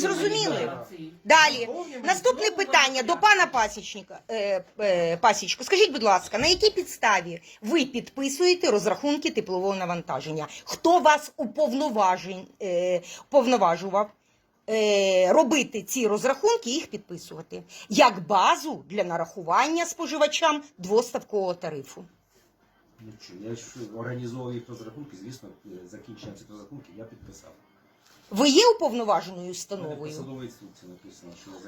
Зрозуміли? Далі. Наступне питання до пана Пасічника. Е, е, Пасічко, скажіть, будь ласка, на якій підставі ви підписуєте розрахунки теплового навантаження? Хто вас уповноважень, е, уповноважував е, робити ці розрахунки і їх підписувати? Як базу для нарахування споживачам двоставкового тарифу? Ну я ж організовував їх розрахунки, звісно, закінчення цих розрахунків я підписав. Ви є уповноваженою установою?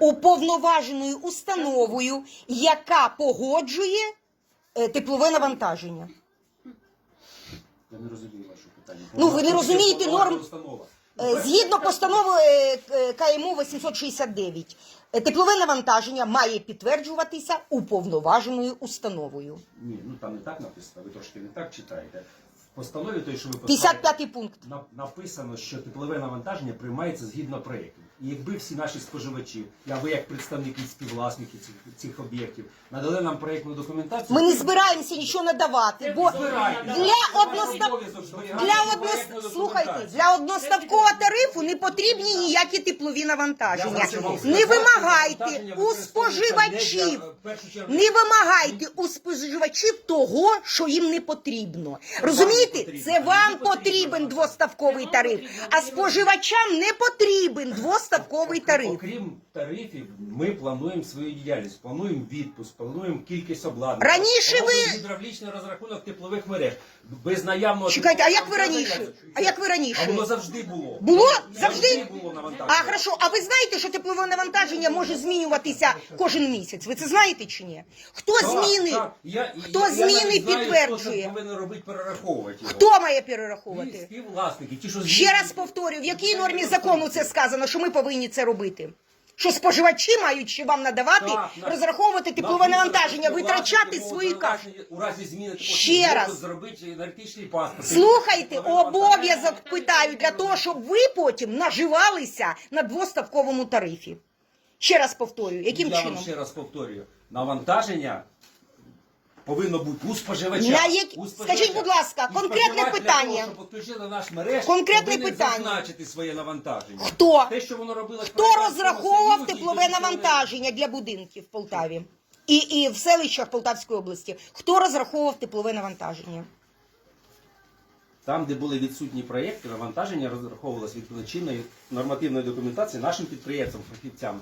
Уповноваженою установою, яка погоджує е, теплове навантаження. я не розумію ваше питання. Ну, ви не розумієте норм-. Е, Згідно постанови е, КМУ 869, е, теплове навантаження має підтверджуватися уповноваженою установою. Ні, ну там не так написано, ви трошки не так читаєте. Постанові той, що ви поставили, 55 пункт. на- написано, що теплове навантаження приймається згідно проєкту. І якби всі наші споживачі, а ви як представники співвласники цих, цих об'єктів, надали нам проєктну документацію, Ми не збираємося нічого надавати, бо для одностав... Для одно... Слухайте, для одноставкового тарифу не потрібні ніякі теплові навантаження. Не вимагайте у споживачів, не вимагайте у споживачів того, що їм не потрібно. Розумієте, це вам потрібен двоставковий тариф, а споживачам не потрібен двоставковий тариф. Окрім тарифів, ми плануємо свою діяльність, плануємо відпуск, плануємо кількість обладнання. Раніше ви- гідравлічний розрахунок теплових мереж. Без наявного Чекайте, а як ви раніше? А як ви А раніше? воно завжди було. Було? Завжди? було А навантаження. хорошо, а ви знаєте, що теплове навантаження може змінюватися кожен місяць? Ви це знаєте чи ні? Хто Так, зміни? так. Я- Хто я- я зміни навіть знаю, підтверджує? Хто це повинен робити перераховувати його. Хто має І перераховувати? співвласники, ті, що Ще змінюють. раз повторю, в якій нормі закону це сказано, що ми повинні це робити? Що споживачі мають ще вам надавати, Так, на- розраховувати теплове навантаження, що витрачати свої кошти. У разі зміни Ще раз. зробити енергетичний паспорт. Слухайте, обов'язок питаю для того, щоб ви потім наживалися на двоставковому тарифі. Ще раз повторюю, яким Я чином? вам ще раз повторюю. Навантаження повинно бути у споживача. На як- У споживача. Скажіть, будь ласка, І конкретне споживач для питання. того, щоб підключити наш мереж, Конкретне повинен питання. зазначити своє навантаження. Хто? Те, що воно робилось Хто Радянському розраховував Союзі, теплове навантаження для будинків в Полтаві і, і в селищах Полтавської області? Хто розраховував теплове навантаження? Там, де були відсутні проєкти, навантаження розраховувалось від чинної нормативної документації нашим підприємцям, фахівцям.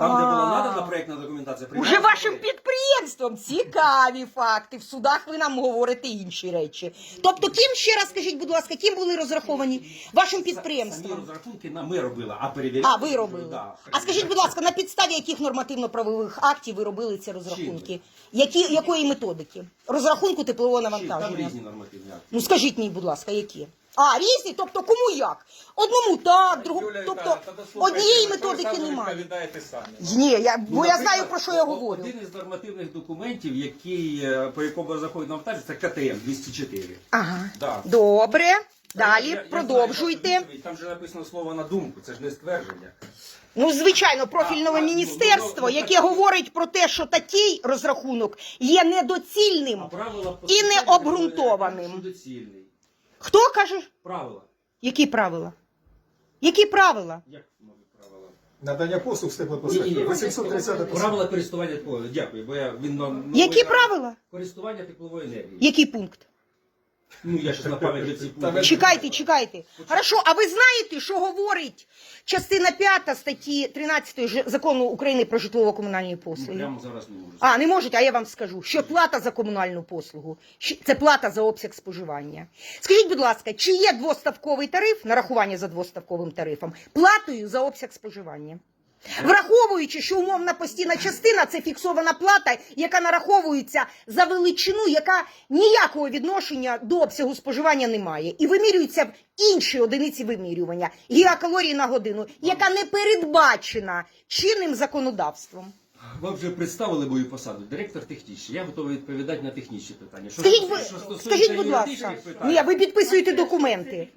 Там, де була надана проєктна документація, Уже вашим проєкт. підприємством цікаві факти. В судах ви нам говорите інші речі. Тобто, ким ще раз скажіть, будь ласка, ким були розраховані вашим Самі підприємством? розрахунки на- ми робили, а перевіряти. А, ви робили. Да, А скажіть, будь ласка, на підставі яких нормативно-правових актів ви робили ці розрахунки? Які, якої методики? Розрахунку теплового Там навантаження? різні нормативні акти. Ну скажіть мені, будь ласка, які? А, різні? Тобто кому як? Одному так, другому. Тобто однієї методики немає. Відповідаєте самі. Ні, я, бо Ну, я знаю, про що я говорю. Один із нормативних документів, який, е, по якому заходить навантаження, це КТМ 204. Ага. Да. Добре. Я- Далі я продовжуйте. знаю, Там же написано слово на думку, це ж не ствердження. Ну, звичайно, профільного А, а, ну, міністерство, ну, ну, яке так- говорить про те, що такий розрахунок є недоцільним. Правила І не постачання обґрунтованим. що доцільний. Хто каже? Правила. Які правила? Які правила? Як нові правила? Надання послуг з теплопостачання. ні. 830 Правила користування тепловою. Дякую, бо я він нам Які правила? Користування тепловою енергією. Який пункт? Ну я щас на пам'ять ви- Чекайте, чекайте. Хорошо, а ви знаєте, що говорить частина 5 статті 13 Ж- закону України про житлово-комунальні Ну, послуги? прямо зараз не можу. А, не можете, а я вам скажу, що плата за комунальну послугу це плата за обсяг споживання. Скажіть, будь ласка, чи є двоставковий тариф, нарахування за двоставковим тарифом, платою за обсяг споживання? Враховуючи, що умовна постійна частина це фіксована плата, яка нараховується за величину, яка ніякого відношення до обсягу споживання не має, і вимірюється в іншій одиниці вимірювання гігакалорії на годину, яка не передбачена чинним законодавством. Ви вже представили мою посаду, директор технічний. Я готовий відповідати на технічні питання. Що, Скажіть, що стосується скажіть, будь ласка, юридичних питань, ні, ви підписуєте документи.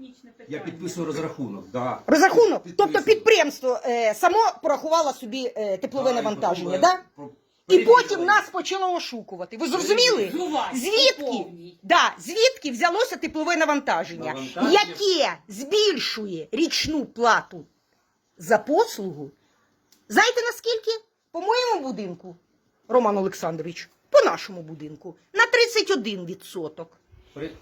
я підписую розрахунок. Да. Розрахунок, Підписую. тобто підприємство е, само порахувало собі е, теплове Да, і навантаження, потім, да? е, про- І потім перевірили. нас почало ошукувати. Ви зрозуміли? Звідки? повній. Да, звідки взялося теплове навантаження, Навантаження. яке збільшує річну плату за послугу. Знаєте наскільки? По моєму будинку, Роман Олександрович, по нашому будинку на 31%.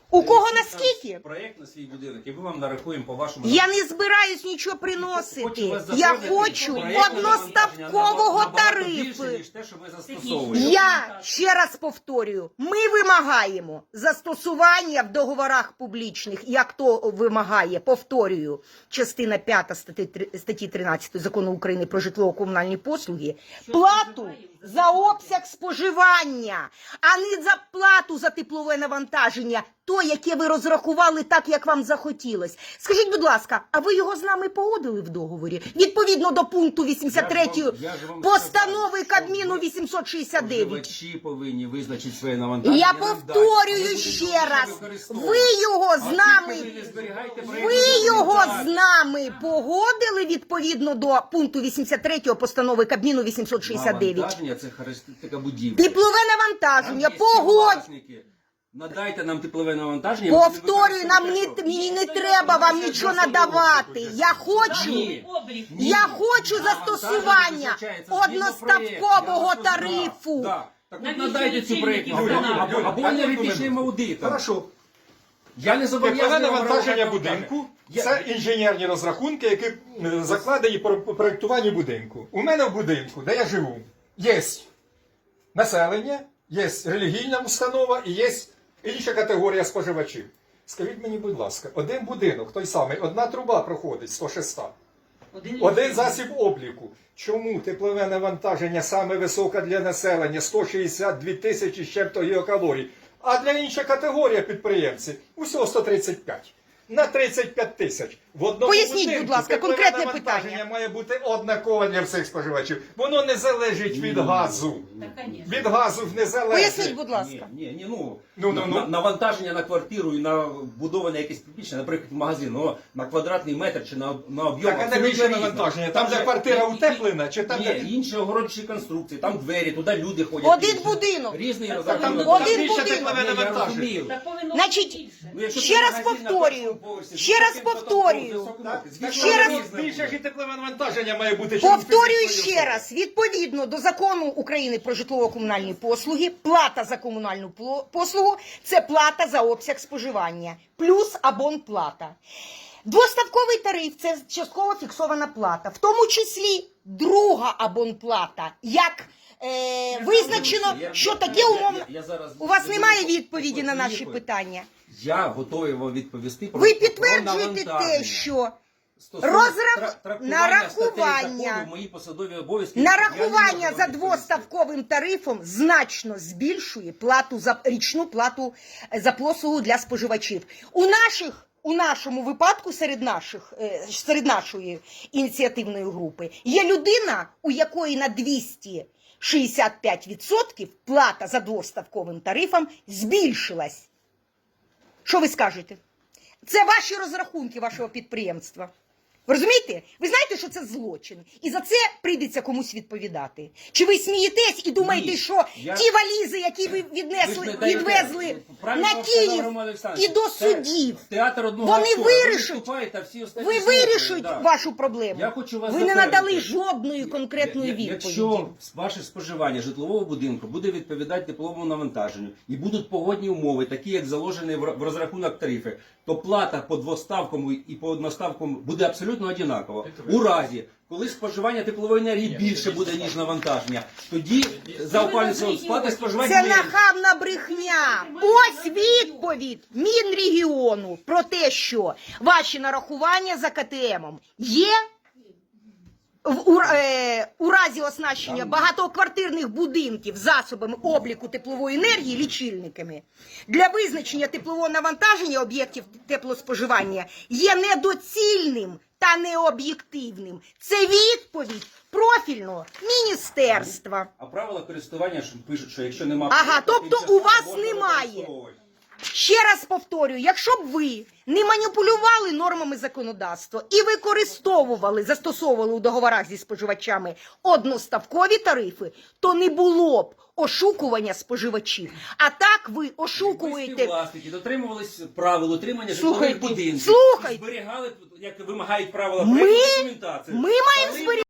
У кого наскільки? Проект на свій будинок, і ми вам нарахуємо по вашому. Я не збираюсь нічого приносити. Я хочу одноставкового більше, тарифу. ніж те, що ви застосовуєте. Я ще раз повторюю: ми вимагаємо застосування в договорах публічних, як то вимагає, повторюю, частина 5 статті, три- статті 13 закону України про житлово-комунальні послуги, плату за обсяг споживання, а не за плату за теплове навантаження, то, яке ви розрахували так, як вам захотілось. Скажіть, будь ласка, а ви його з нами погодили в договорі? Відповідно до пункту 83 Я ж вам- я ж вам постанови сказав, що Кабміну ви- 869. Споживачі повинні визначити своє навантаження. Я повторюю ще раз, ви його з нами, ви його з нами погодили відповідно до пункту 83 постанови Кабміну 869. Навантаження це характеристика будівлі. Теплове Там навантаження, є погодь. співвласники. Надайте нам теплове навантаження. ми будемо Повторюю, нам не, використовувати. мені не треба вам нічого надавати. Я хочу, Ні. Ні. я хочу Навантаження застосування визначається згідно одноставкового. Я тарифу. Да. Так от Навіщо надайте цю лічильники проєктну або, або, або енергетичним аудитом. Хорошо. Я не Теплове зобов'язаний вам навантаження робити будинку Я- це інженерні розрахунки, які е, закладені по по проєктуванню будинку. У мене в будинку, де я живу, є населення, є релігійна установа і є інша категорія споживачів. Скажіть мені, будь ласка, один будинок, той самий, одна труба проходить 106. Один засіб обліку. Чому теплове навантаження саме високе для населення 162 тисячі з чим-то гігакалорій, а для іншої категорії підприємців усього 135. На 35 тисяч. В одному Поясніть, будинку будь ласка, теплове конкретне навантаження питання. має бути однакове для всіх споживачів. Воно не залежить від газу. Від газу не залежить. Поясніть, будь ласка. Ні, ні, ні, ну, Ну, ну, ну. на- навантаження на квартиру і на будоване якесь приміщення, наприклад, магазин, ну, на квадратний метр чи на, на об'єм. Так, а абсолютно навіщо різне. навантаження? Там, де же квартира і- і- утеплена, чи там, ні, де- інші огородчі конструкції, там двері, туди люди ходять. Один Різні- будинок. Різний Так, там Так, один більше будинок. теплове Ні, я навантаження. розумію. Так повинно Значить, більше. Ну, якщо Ще це раз магазин повторюю. Поверсі, Ще раз повторюю. ще раз- Більше ж і теплове навантаження має бути. Повторюю ще раз: відповідно до закону України про житлово-комунальні послуги, плата за комунальну послугу це плата за обсяг споживання, плюс абонплата. Двоставковий тариф це частково фіксована плата, в тому числі друга абонплата. Як е, визначено, що таке я- умовно. я- я зараз У вас немає відповіді на наші питання. Я готовий вам відповісти про Ви про підтверджуєте те, що Розрах- нарахування. мої посадові обов'язки. Нарахування за двоставковим тарифом значно збільшує плату за річну плату за послугу для споживачів. У наших у нашому випадку серед наших е, серед нашої ініціативної групи є людина, у якої на 265% плата за двоставковим тарифом збільшилась. Що ви скажете? Це ваші розрахунки вашого підприємства. Ви розумієте? Ви знаєте, що це злочин, і за це прийдеться комусь відповідати. Чи ви смієтесь і думаєте, Ні, що я- ті валізи, які ви Ви ж віднесли, не даєте- відвезли Правильно на сказав Київ Роман Олександрович. і до Це судів, Театр одного Вони актора. вирішать. Ви виступаєте, а всі ви слухають, вирішують да. вашу проблему. Я хочу вас ви не запевнити. надали жодної конкретної Я- я- відповіді. Якщо ваше споживання житлового будинку буде відповідати тепловому навантаженню і будуть погодні умови, такі як заложені в ро- в розрахунок тарифи, то плата по двоставкому і по одноставкому буде абсолютно однакова. У разі, коли споживання теплової енергії більше буде, ніж навантаження, тоді за опалювальний сезон сплати споживання Це менше. нахабна брехня. Ось відповідь Мінрегіону про те, що ваші нарахування за КТМом є. В у, е, у разі оснащення багатоквартирних будинків засобами обліку теплової енергії лічильниками для визначення теплового навантаження об'єктів теплоспоживання є недоцільним та необ'єктивним. Це відповідь профільного міністерства. А правила користування ж пишуть, що якщо немає Ага, тобто у вас немає. Ще раз повторюю, якщо б ви не маніпулювали нормами законодавства і використовували, застосовували у договорах зі споживачами одноставкові тарифи, то не було б ошукування споживачів. А так ви ошукуєте. власники дотримувались правил утримання Слухайте, житлових будинків. слухайте. Зберігали, як вимагають правила Ми- документації. ми маємо зберігати.